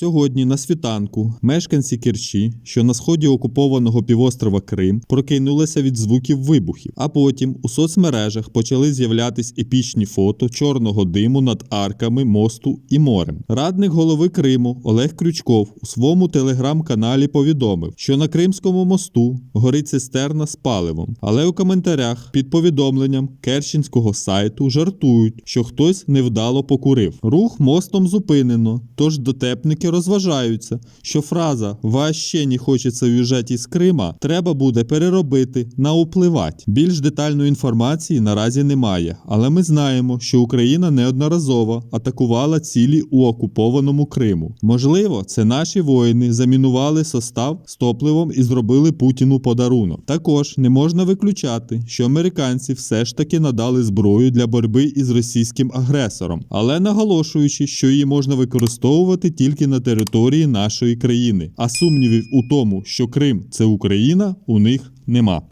Сьогодні на світанку мешканці Керчі, що на сході окупованого півострова Крим, прокинулися від звуків вибухів, а потім у соцмережах почали з'являтись епічні фото чорного диму над арками мосту і морем. Радник голови Криму Олег Крючков у своєму телеграм-каналі повідомив, що на Кримському мосту горить цистерна з паливом, але у коментарях під повідомленням керченського сайту жартують, що хтось невдало покурив. Рух мостом зупинено, тож дотепники розважаються, що фраза «Вас ще не хочеться уїжджати із Крима» треба буде переробити на «упливать». Більш детальної інформації наразі немає, але ми знаємо, що Україна неодноразово атакувала цілі у окупованому Криму. Можливо, це наші воїни замінували состав з топливом і зробили Путіну подарунок. Також не можна виключати, що американці все ж таки надали зброю для боротьби із російським агресором, але наголошуючи, що її можна використовувати тільки на території нашої країни. А сумнівів у тому, що Крим це Україна, у них нема.